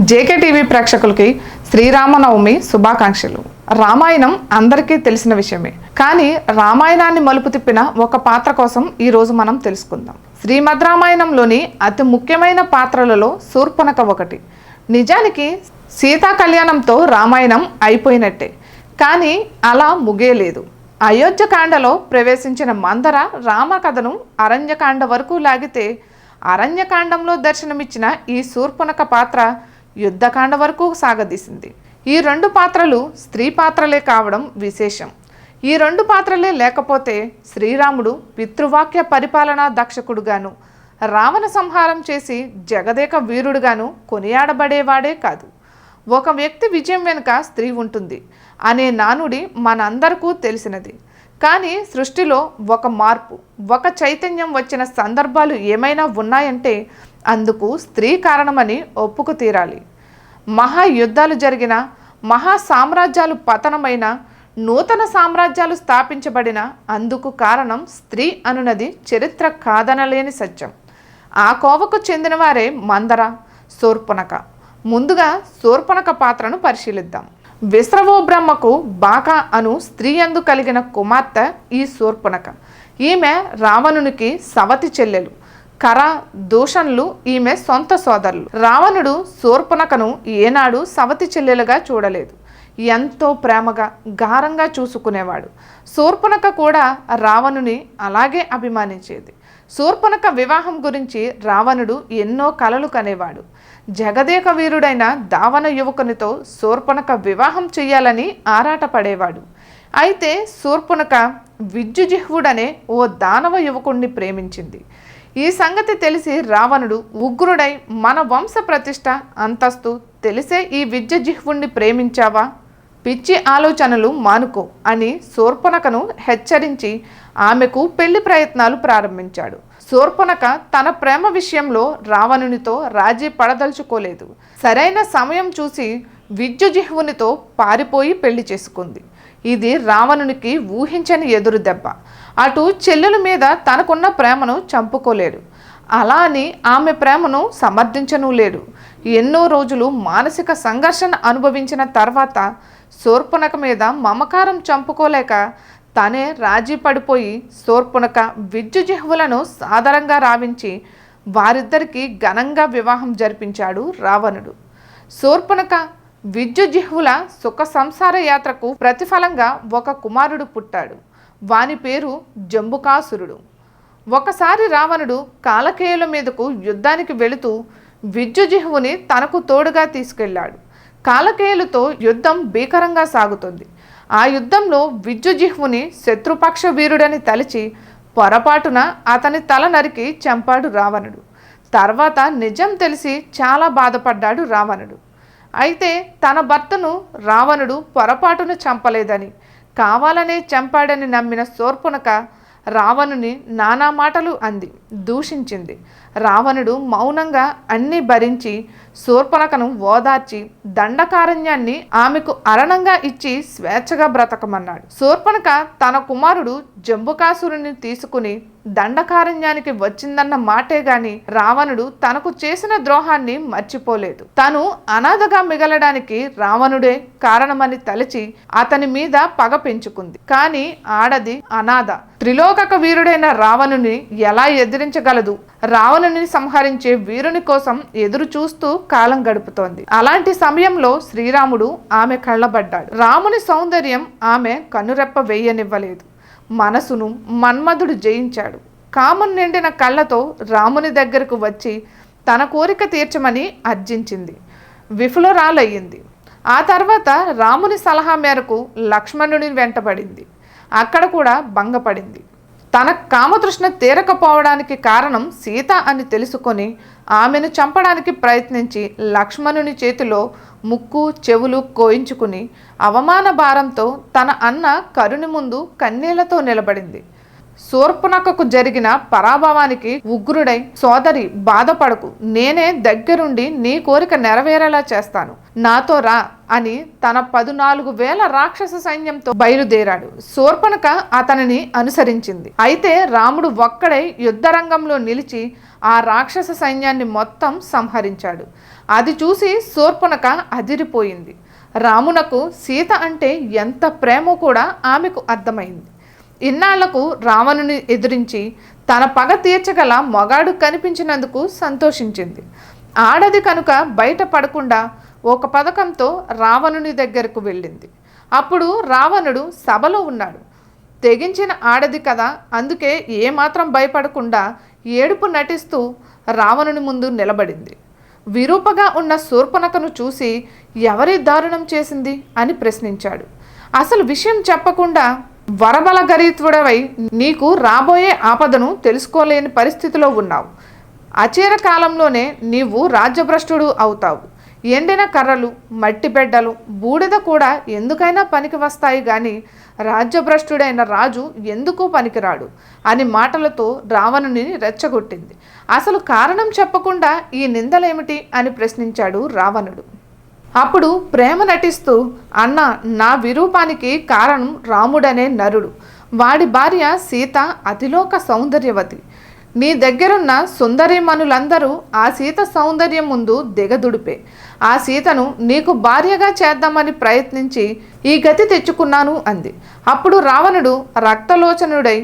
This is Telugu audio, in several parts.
జేకే టీవీ ప్రేక్షకులకి శ్రీరామనవమి శుభాకాంక్షలు. రామాయణం అందరికీ తెలిసిన విషయమే. కానీ రామాయణాన్ని మలుపు తిప్పిన ఒక పాత్ర కోసం ఈ రోజు మనం తెలుసుకుందాం. శ్రీమద్ రామాయణంలోని అతి ముఖ్యమైన పాత్రలలో శూర్పణక ఒకటి. నిజానికి సీతా కళ్యాణంతో రామాయణం అయిపోయినట్టే. కానీ అలా ముగియలేదు అయోధ్యకాండలో ప్రవేశించిన మందర రామకథను అరణ్యకాండ వరకు లాగితే అరణ్యకాండంలో దర్శనమిచ్చిన ఈ శూర్పణక పాత్ర యుద్ధకాండ వరకు సాగదీసింది. ఈ రెండు పాత్రలు స్త్రీ పాత్రలే కావడం విశేషం. ఈ రెండు పాత్రలే లేకపోతే శ్రీరాముడు పితృవాక్య పరిపాలనా దక్షకుడుగాను రావణ సంహారం చేసి జగదేక వీరుడుగాను కొనియాడబడేవాడే కాదు. ఒక వ్యక్తి విజయం వెనుక స్త్రీ ఉంటుంది. అనే నానుడి మనందరికీ తెలిసినది. కానీ సృష్టిలో ఒక మార్పు ఒక చైతన్యం వచ్చిన సందర్భాలు ఏమైనా ఉన్నాయంటే అందుకు స్త్రీ కారణమని ఒప్పుకు తీరాలి. మహాయుద్ధాలు జరిగిన మహా సామ్రాజ్యాలు పతనమైన నూతన సామ్రాజ్యాలు స్థాపించబడిన అందుకు కారణం స్త్రీ అనున్నది చరిత్ర కాదనలేని సత్యం. ఆ కోవకు చెందినవారే మందర శూర్పణక. ముందుగా శూర్పణక పాత్రను పరిశీలిద్దాం. విశ్రవో బ్రహ్మకు బాక అను స్త్రీ యందు కలిగిన కుమార్తె ఈ శూర్పణక. ఈమె రావణునికి సవతి చెల్లెలు. కర దూషణలు ఈమె సొంత సోదరులు. రావణుడు శూర్పణకను ఏనాడు సవతి చెల్లెలుగా చూడలేదు. ఎంతో ప్రేమగా గారంగా చూసుకునేవాడు. శూర్పణక కూడా రావణుని అలాగే అభిమానించేది. శూర్పణక వివాహం గురించి రావణుడు ఎన్నో కలలు కనేవాడు. జగదేక వీరుడైన దావన యువకునితో శూర్పణక వివాహం చెయ్యాలని ఆరాటపడేవాడు. అయితే శూర్పణక విద్యుజిహ్వుడనే ఓ దానవ యువకుణ్ణి ప్రేమించింది. ఈ సంగతి తెలిసి రావణుడు ఉగ్రుడై మన వంశ ప్రతిష్ట అంతస్తు తెలిసే ఈ విద్యజిహ్వుణ్ణి ప్రేమించావా? పిచ్చి ఆలోచనలు మానుకో అని శూర్పణకను హెచ్చరించి ఆమెకు పెళ్ళి ప్రయత్నాలు ప్రారంభించాడు. శూర్పణక తన ప్రేమ విషయంలో రావణునితో రాజీ పడదలుచుకోలేదు. సరైన సమయం చూసి విద్యుజిహ్వునితో పారిపోయి పెళ్ళి చేసుకుంది. ఇది రావణునికి ఊహించని ఎదురు దెబ్బ. అటు చెల్లెల మీద తనకున్న ప్రేమను చంపుకోలేడు. అలా అని ఆమె ప్రేమను సమర్థించను లేడు. ఎన్నో రోజులు మానసిక సంఘర్షణ అనుభవించిన తర్వాత శూర్పణక మీద మమకారం చంపుకోలేక తనే రాజీ పడిపోయి శూర్పణక విద్యుజిహ్వులను సాదరంగా రావించి వారిద్దరికీ ఘనంగా వివాహం జరిపించాడు రావణుడు. శూర్పణక విద్యుజిహ్వుల సుఖ సంసార యాత్రకు ప్రతిఫలంగా ఒక కుమారుడు పుట్టాడు. వాని పేరు జంబుకాసురుడు. ఒకసారి రావణుడు కాలకేయుల మీదకు యుద్ధానికి వెళుతూ విద్యుజిహ్వుని తనకు తోడుగా తీసుకెళ్ళాడు కాలకేయులతో యుద్ధం భీకరంగా సాగుతుంది. ఆ యుద్ధంలో విద్యుజిహ్వుని శత్రుపక్ష వీరుడని తలిచి పొరపాటున అతని తల నరికి చంపాడు రావణుడు. తర్వాత నిజం తెలిసి చాలా బాధపడ్డాడు రావణుడు. అయితే తన భర్తను రావణుడు పొరపాటున చంపలేదని కావాలనే చంపాడని నమ్మిన శోర్పునక రావణుని నానా మాటలు అంది దూషించింది. రావణుడు మౌనంగా అన్నీ భరించి శూర్పణకను ఓదార్చి దండకారణ్యాన్ని ఆమెకు అరణంగా ఇచ్చి స్వేచ్ఛగా బ్రతకమన్నాడు. శూర్పణక తన కుమారుడు జంబుకాసురుని తీసుకుని దండకారణ్యానికి వచ్చిందన్న మాటే గాని రావణుడు తనకు చేసిన ద్రోహాన్ని మర్చిపోలేదు. తను అనాథగా మిగలడానికి రావణుడే కారణమని తలచి అతని మీద పగ పెంచుకుంది. కానీ ఆడది అనాథ. త్రిలోకక వీరుడైన రావణుని ఎలా ఎదిరించగలదు? రావణుని సంహరించే వీరుని కోసం ఎదురు చూస్తూ కాలం గడుపుతోంది. అలాంటి సమయంలో శ్రీరాముడు ఆమె కళ్ళబడ్డాడు. రాముని సౌందర్యం ఆమె కనురెప్ప వేయనివ్వలేదు. మనసును మన్మధుడు జయించాడు. కామం నిండిన కళ్ళతో రాముని దగ్గరకు వచ్చి తన కోరిక తీర్చమని అర్జించింది. విఫులరాలయ్యింది. ఆ తర్వాత రాముని సలహా మేరకు లక్ష్మణుని వెంటబడింది. అక్కడ కూడా భంగపడింది. తన కామతృష్ణ తీరకపోవడానికి కారణం సీత అని తెలుసుకొని ఆమెను చంపడానికి ప్రయత్నించి లక్ష్మణుని చేతిలో ముక్కు చెవులు కోయించుకుని అవమాన భారంతో తన అన్న కరుని ముందు కన్నీళ్ళతో నిలబడింది. శూర్పునకకు జరిగిన పరాభవానికి ఉగ్రుడై సోదరి బాధపడకు. నేనే దగ్గరుండి నీ కోరిక నెరవేరేలా చేస్తాను. నాతో రా అని తన పదునాలుగు వేల రాక్షస సైన్యంతో బయలుదేరాడు. శూర్పణక అతనిని అనుసరించింది. అయితే రాముడు ఒక్కడై యుద్ధరంగంలో నిలిచి ఆ రాక్షస సైన్యాన్ని మొత్తం సంహరించాడు. అది చూసి శూర్పణక అదిరిపోయింది. రామునకు సీత అంటే ఎంత ప్రేమో కూడా ఆమెకు అర్థమైంది. ఇన్నాళ్ళకు రావణుని ఎదిరించి తన పగ తీర్చగల మొగాడు కనిపించినందుకు సంతోషించింది. ఆడది కనుక బయట పడకుండా ఒక పథకంతో రావణుని దగ్గరకు వెళ్ళింది. అప్పుడు రావణుడు సభలో ఉన్నాడు. తెగించిన ఆడది కదా అందుకే ఏమాత్రం భయపడకుండా ఏడుపు నటిస్తూ రావణుని ముందు నిలబడింది. విరూపగా ఉన్న శూర్పణకను చూసి ఎవరి దారుణం చేసింది అని ప్రశ్నించాడు. అసలు విషయం చెప్పకుండా వరబల గరీత్వుడవై నీకు రాబోయే ఆపదను తెలుసుకోలేని పరిస్థితిలో ఉన్నావు. అచేర కాలంలోనే నీవు రాజ్యభ్రష్టుడు అవుతావు. ఎండిన కర్రలు మట్టిబెడ్డలు బూడిద కూడా ఎందుకైనా పనికి వస్తాయి కానీ రాజ్యభ్రష్టుడైన రాజు ఎందుకు పనికిరాడు? అని మాటలతో రావణుని రెచ్చగొట్టింది. అసలు కారణం చెప్పకుండా ఈ నిందలేమిటి? అని ప్రశ్నించాడు రావణుడు. అప్పుడు ప్రేమ నటిస్తూ అన్న నా విరూపానికి కారణం రాముడనే నరుడు. వాడి భార్య సీత అతిలోక సౌందర్యవతి. నీ దగ్గరున్న సుందరీమణులందరూ ఆ సీత సౌందర్యం ముందు దిగదుడిపే. ఆ సీతను నీకు భార్యగా చేద్దామని ప్రయత్నించి ఈ గతి తెచ్చుకున్నాను అంది. అప్పుడు రావణుడు రక్తలోచనుడై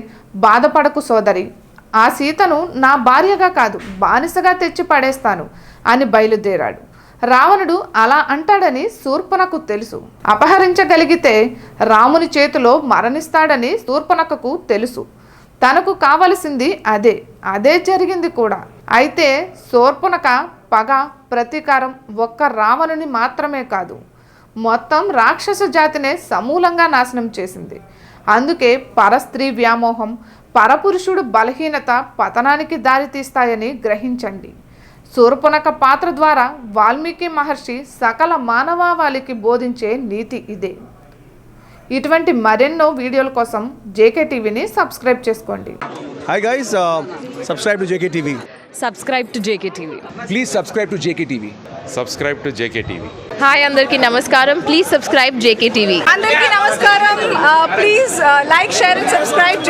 బాధపడకు సోదరి. ఆ సీతను నా భార్యగా కాదు బానిసగా తెచ్చి పడేస్తాను అని బయలుదేరాడు. రావణుడు అలా అంటాడని శూర్పణకు తెలుసు. అపహరించగలిగితే రాముని చేతిలో మరణిస్తాడని శూర్పణకకు తెలుసు. తనకు కావలసింది అదే. అదే జరిగింది కూడా. అయితే శూర్పణక పగ ప్రతీకారం ఒక్క రావణుని మాత్రమే కాదు. మొత్తం రాక్షస జాతినే సమూలంగా నాశనం చేసింది. అందుకే పరస్త్రీ వ్యామోహం పరపురుషుడు బలహీనత పతనానికి దారితీస్తాయని గ్రహించండి. శూర్పణక పాత్ర ద్వారా వాల్మీకి మహర్షి సకల మానవాళికి బోధించే నీతి ఇదే. ఇటువంటి మరెన్నో వీడియోల కోసం జేకే టీవీని సబ్స్క్రైబ్ చేసుకోండి. Hi guys, uh, subscribe to JKTV. Subscribe to JKTV Please subscribe to JKTV. Subscribe to JK TV hi అందరికీ నమస్కారం. ప్లీజ్ సబ్స్క్రైబ్ జేకేటీవీ అందరికీ నమస్కారం. Please like share and subscribe